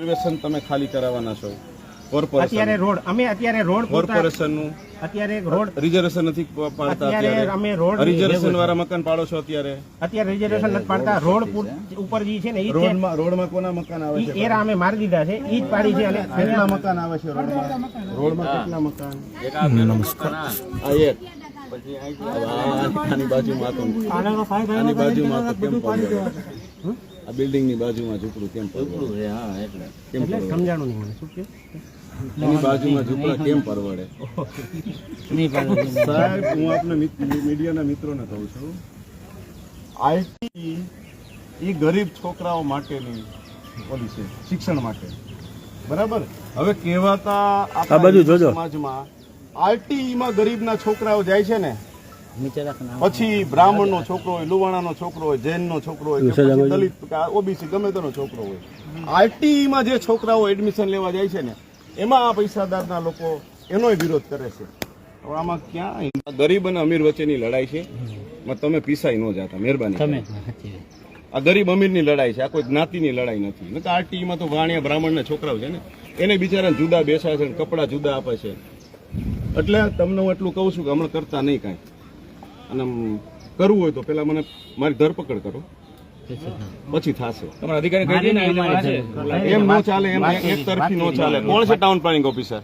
Reservation તમે ખાલી કરાવવાના છો. અત્યારે રોડ અમે અત્યારે રોડ કોર્પોરેશનનું અત્યારે રોડ રિઝર્વેશન નથી પાડતા અત્યારે અમે રોડ રિઝર્વેશન વાળા મકાન પાડો છો અત્યારે. અત્યારે રિઝર્વેશન નથી પાડતા. રોડ ઉપર જે છે ને છે. રોડમાં રોડમાં કોના મકાન આવે છે? એરા અમે મારી દીધા છે. ઈ જ પાડી છે અને કેટલા મકાન આવે છે રોડમાં? રોડમાં કેટલા મકાન? આ એક. પછી આની બાજુમાં તો આની બાજુમાં તો કેમ પડે? આ બિલ્ડિંગની બાજુમાં ઝૂંપડું કેમ પરવડે? કેમ એટલે પરવડે? સમજાણું નહીં મને શું કે એની બાજુમાં ઝૂંપડા કેમ પરવડે? સાહેબ હું આપને મીડિયાના મિત્રોને કહું છું આઈટી એ ગરીબ છોકરાઓ માટેની છે શિક્ષણ માટે. બરાબર? હવે કહેવાતા બાજુ જોજો. સમાજમાં આઈટીઈમાં ગરીબના છોકરાઓ જાય છે ને પછી બ્રાહ્મણ નો છોકરો હોય લુવાણાનો છોકરો હોય જૈનનો છોકરો હોય કે દલિત ઓબીસી ગમે તેનો છોકરો હોય. આરટીઈમાં જે છોકરાઓ એડમિશન લેવા જાય છે ને એમાં આ પૈસાદારના લોકો એનોય વિરોધ કરે છે. આમાં ક્યાં ગરીબ અને અમીર વચ્ચેની લડાઈ છે? તમે પીસાઈ ન જાતા મહેરબાની તમે આ ગરીબ અમીરની લડાઈ છે આ કોઈ જ્ઞાતિની લડાઈ નથી. નકર આરટીઈમાં તો વાણિયા બ્રાહ્મણના છોકરાઓ છે ને એને બિચારાને જુદા બેસાડે છે ને કપડાં જુદા આપે છે. એટલે તમને હું એટલું કહું છું કે હમણાં કરતા નહીં કાંઈ. અને કરવું હોય તો પેલા મને મારી ધરપકડ કરો. પછી થશે. તમારા અધિકારી. એમ નો ચાલે એમ એક તરફી નો ચાલે. કોણ છે town planning officer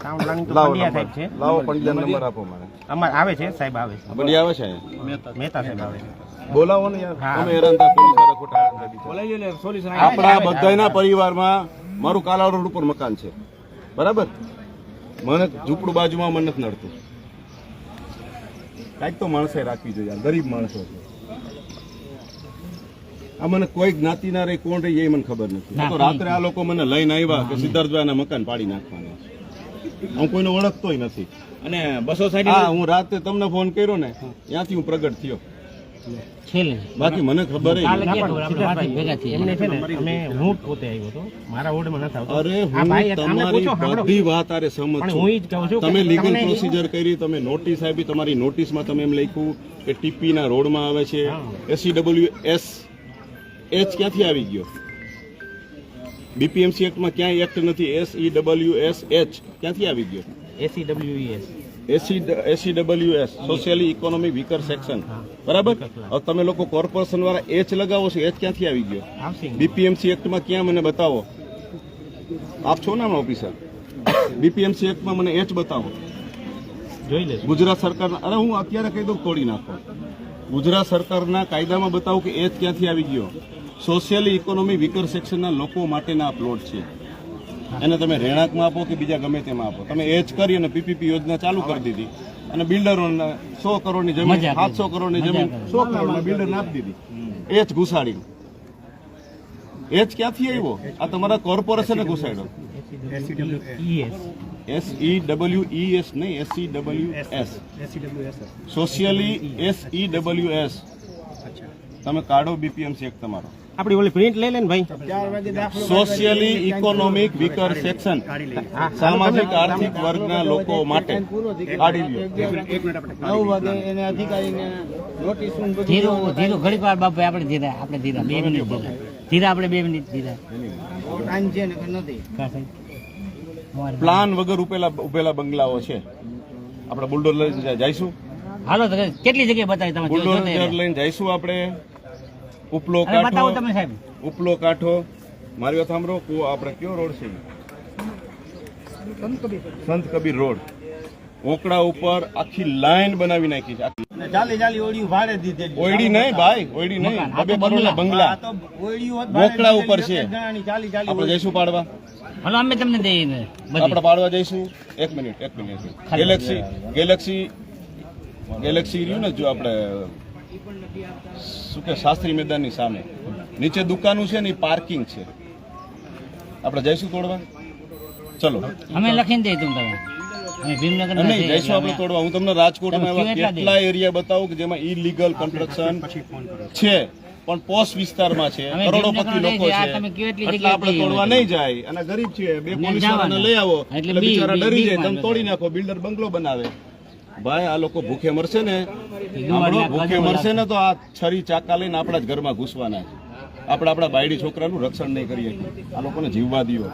town planning તો લાવો પંડ્યા નંબર. સાહેબ છે. લાવો પંડ્યા નંબર આપો મને. અમાર આવે છે સાહેબ આવે છે. બધી આવે છે અહીંયા? મહેતા સાહેબ. આવે છે. બોલાવો ને યાર. તમે હેરાન થા પોલીસવાળા ખોટા હેરાન થાય બિચારા. બોલાવી લે સોલ્યુશન આપણા બધાના પરિવારમાં મારું કાલા રોડ ઉપર મકાન છે. બરાબર? મને ઝૂંપડું બાજુમાં મને નથી નડતું. કાંઈક તો માણસે રાખવી જોઈએ ગરીબ માણસો છે. આ મને કોઈ જ્ઞાતિના રહી કોણ રહી એ મને ખબર નથી. તો રાત્રે આ લોકો મને લઈને આવ્યા કે સિદ્ધાર્થભાઈના મકાન પાડી નાખવાના હું કોઈને ઓળખતોય નથી. અને બસો સાઈડ હું રાતે તમને ફોન કર્યો ને ત્યાંથી હું પ્રગટ થયો. બાકી મને ખબર હું પોતે આવ્યો હતો. મારા વોર્ડમાં નથી આવતો. અરે હું તમારી બધી વાત આરે સહમત હું કહું છું તમે લીગલ પ્રોસિજર કરી તમે નોટિસ આપી તમારી નોટિસમાં તમે એમ લખ્યું કે ટીપી ના રોડમાં આવે છે. એસસીડબલ્યુ એસ એચ ક્યાંથી આવી ગયો? બીપીએમસી એક્ટમાં ક્યાંય એક્ટ નથી. S E W S H ક્યાંથી આવી ગયો? S E W E S S E S C W S socially economy weaker section બરાબર? હવે તમે લોકો કોર્પોરેશન વાળા એચ લગાવો છો એચ ક્યાંથી આવી ગયો? બીપીએમસી એક્ટમાં ક્યાં મને બતાવો? આપ છો ને ઓફિસર બીપીએમસી એક્ટમાં મને એચ બતાવો. જોઈ લે ગુજરાત સરકારના અરે હું અત્યારે કહી દઉં તોડી નાખો. ગુજરાત સરકારના કાયદામાં બતાવો કે એચ ક્યાંથી આવી ગયો. સોશિયલી ઇકોનોમી વીકર સેક્શનના લોકો માટેના આ પ્લોટ છે. એને તમે રહેણાંકમાં આપો કે બીજા ગમે તેમાં આપો? તમે એચ કરી અને પીપીપી યોજના ચાલુ કરી દીધી અને બિલ્ડરોને સો કરોડની જમીન સાતસો કરોડની જમીન સો કરોડમાં બિલ્ડરને આપી દીધી. એચ ઘુસાડી એચ ક્યાંથી આવ્યો? આ તમારા કોર્પોરેશને ઘુસાડ્યો. S E W E S S E W E S નહીં S W S socially S E W S તમે કાઢો બીપીએમસી એક તમારો. આપણી ઓલી પ્રિન્ટ લઈ લે ને ભાઈ સોશિયલી ઇકોનોમિક વીકર સેક્શન સામાજિક આર્થિક વર્ગના લોકો માટે કાઢી લ્યો. ધીરો ધીરો ઘડીક વાર બાપુ આપણે ધીરા આપણે ધીરા બે મિનિટ ધીરા. ધીરા આપણે બે મિનિટ ધીરા. કા સાહેબ? પ્લાન વગર ઉપેલા ઉભેલા બંગલાઓ છે. આપણે બુલડોઝર લઈને જઈશું. હાલો તો કેટલી જગ્યાએ બતાવી તમે? બુલડોર બુલડોઝર લઈને જઈશું આપણે. ઉપલો કાઠો કાંઠો તમે સાહેબ. ઉપલો કાંઠો. મારી વાત સાંભળો કુ- આપણે કયો રોડ છે? સંત કબીર રોડ. ઓકડા ઉપર આખી લાઈન બનાવી નાખી છે. ચાલી ચાલી ઓળિયું ભાડે દીધે ઓયડી નહીં ભાઈ ઓયડી નહીં. બબે કરોડના બંગલા. ભાડે ઉપર છે. આપણે જઈશું પાડવા? હાલો અમે તમને દઈએ આપણે પાડવા જઈશું. એક મિનિટ એક મિનિટ ગેલેક્સી ગેલેક્સી ગેલેક્સી રહ્યું ને જો આપણે શું કે શાસ્ત્રી મેદાનની સામે. નીચે દુકાનું છે ને પાર્કિંગ છે. આપણે જઈશું તોડવા? ચલો. અમે લખીને દઈ તમે તોડવા. હું તમને રાજકોટમાં એવા કેટલા એરિયા બતાવું કે જેમાં ઇલીગલ કન્સ્ટ્રક્શન છે પણ પોસ્ટ વિસ્તારમાં છે. કરોડોપતિ લોકો છે. એટલી આપણે તોડવા નહીં જાય. અને ગરીબ છે બે પોલીસ લઈ આવો. એટલે એટલે બિચારા ડરી જાય. તમે તોડી નાખો. બિલ્ડર બંગલો બનાવે. ભાઈ આ લોકો ભૂખે મરશે ને? ભૂખે મરશે ને તો આ છરી ચાકા લઈને આપણા જ ઘરમાં ઘૂસવાના છે. આપણે આપણા બાયડી છોકરાનું રક્ષણ નહીં કરીએ આ લોકોને જીવવા દો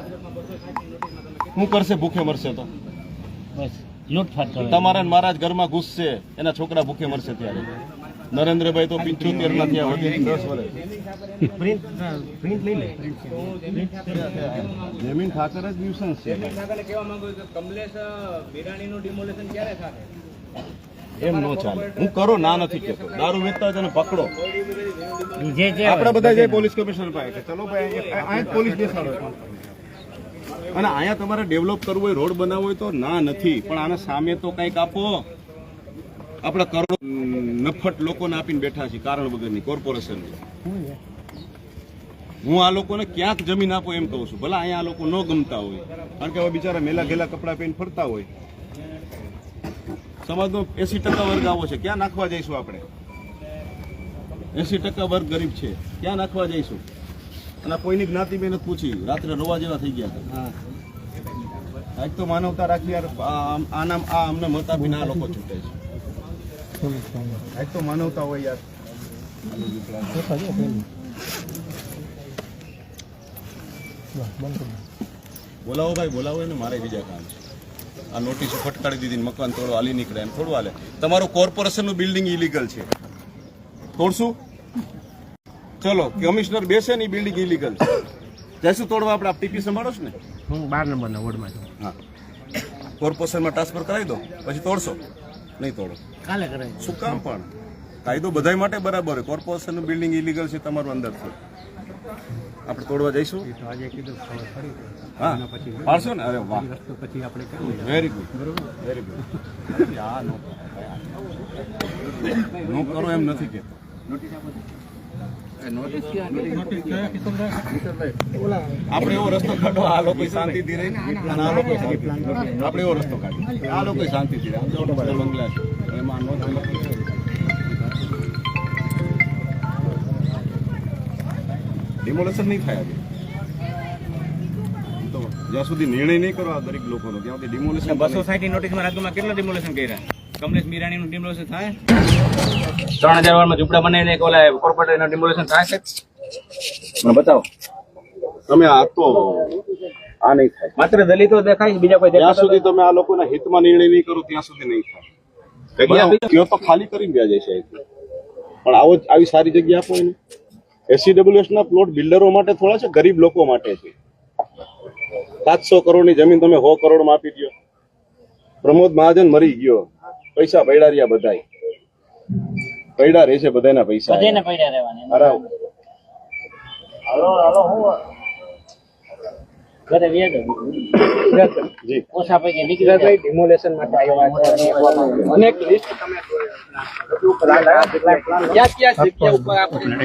શું કરશે ભૂખે મરશે તો? તમારે તમારા ને મારા જ ઘરમાં ઘૂસશે. એના છોકરા ભૂખે મરશે ત્યારે. નરેન્દ્રભાઈ તો પિંચોતેર ના થયા વધી દસ વર્ષ પ્રિન્ટ પ્રિન્ટ લઈ લે. જમીન ઠાકર જ ન્યુસન્સ છે. કમલેશ મીરાણીનું ડિમોલેશન ક્યારે થશે એમ નો ચાલે. હું કરો ના નથી કેતો દારૂ વેચતા તેને પકડો. આપણે બધા જઈએ પોલીસ કમિશનર પાસે કે ચલો ભાઈ અહીંયા પોલીસ બેસાડો. અને અહીંયા તમારે ડેવલપ કરવું હોય રોડ બનાવવો હોય તો ના નથી. પણ આના સામે તો કંઈક આપો. આપણે કરોડો નફટ લોકોને આપીને બેઠા છીએ કારણ વગરની કોર્પોરેશનની હું આ લોકોને ક્યાંક જમીન આપો એમ કહું છું. ભલે અહીંયા આ લોકો ન ગમતા હોય. કારણ કે હવે બિચારા મેલા ઘેલા કપડાં પહેરીને ફરતા હોય. સમાજનો એસી ટકા વર્ગ આવો છે. ક્યાં નાખવા જઈશું આપણે? એસી ટકા વર્ગ ગરીબ છે. ક્યાં નાખવા જઈશું? અને કોઈની જ્ઞાતિ મહેનત પૂછી. રાત્રે રોવા જેવા થઈ ગયા હતા. આજ તો માનવતા રાખી યાર આ આના આ અમને મત આપીને આ લોકો છૂટે છે. આજ તો માનવતા હોય યાર. બોલાવો ભાઈ બોલાવો એને મારે બીજા કામ છે. આ નોટિસ ફટકારી દીધી મકાન તોડો હાલી નીકળે એમ થોડું હાલે. તમારું કોર્પોરેશનનું બિલ્ડિંગ ઇલીગલ છે. તોડશું? ચલો કમિશનર બેસે ને બિલ્ડિંગ ઇલીગલ છે. જઈશું તોડવા આપણે ટીપી સંભાળો છો ને? હું બાર નંબરના વોર્ડમાં છું. હા. કોર્પોરેશનમાં ટ્રાન્સફર કરાવી દો પછી તોડશો. નહીં તોડો. કાલે કરાવી શું કામ પણ? કાયદો બધાય માટે બરાબર હોય કોર્પોરેશનનું બિલ્ડિંગ ઇલીગલ છે તમારું અંદર છે. આપણે તોડવા જઈશું? આજે કીધું ખબર હા. પાડશો ને? અરે વાહ. પછી આપણે વેરી ગુડ વેરી ગુડ આ નો નો કરો એમ નથી કેતો આપણે એવો રસ્તો કાઢો આ લોકો શાંતિથી રહી અને આ લોકો આપણે એવો રસ્તો કાઢો આ લોકો શાંતિથી રહે બંગલા છે. એમાં ડિમોલેશન નહીં થાય આજે. તો જ્યાં સુધી નિર્ણય નહીં કરો આ દરેક લોકોનો ત્યાં સુધી ડિમોલેશન બસો સાઠ નોટિસમાં રાજ્યમાં કેટલા ડિમોલેશન કર્યા? કમલેશ મીરાણીનું ડિમોલેશન થાય? ત્રણ હજાર વારમાં ઝૂંપડા બનાવીને એક ઓલા કોર્પોરેટરનું ડિમોલેશન થાય છે? મને બતાવો. તમે આ તો આ નહીં થાય. માત્ર દલિતો દેખાય બીજા કોઈ જ્યાં સુધી તમે આ લોકોના હિતમાં નિર્ણય નહીં કરો ત્યાં સુધી નહીં થાય. જગ્યા? તો ખાલી કરીને વ્યાજે છે પણ આવો આવી સારી જગ્યા આપો એને. એસસીડબ્લ્યુએસ ના પ્લોટ બિલ્ડરો માટે થોડા છે ગરીબ લોકો માટે છે. સાતસો કરોડની જમીન તમે સો કરોડમાં આપી દો પ્રમોદ મહાજન મરી ગયો. પૈસા પૈડા રહ્યા બધાય. પૈડા રહેશે બધાના પૈસા. બધાને પડ્યા રહેવાના. અરે ઘરે વ્યાજ જી. ઓછા પૈકી નીકળી ડિમોલેશન માટે આવ્યા અનેક લિસ્ટ તમે ક્યાં ક્યાં જગ્યા ઉપર આપણે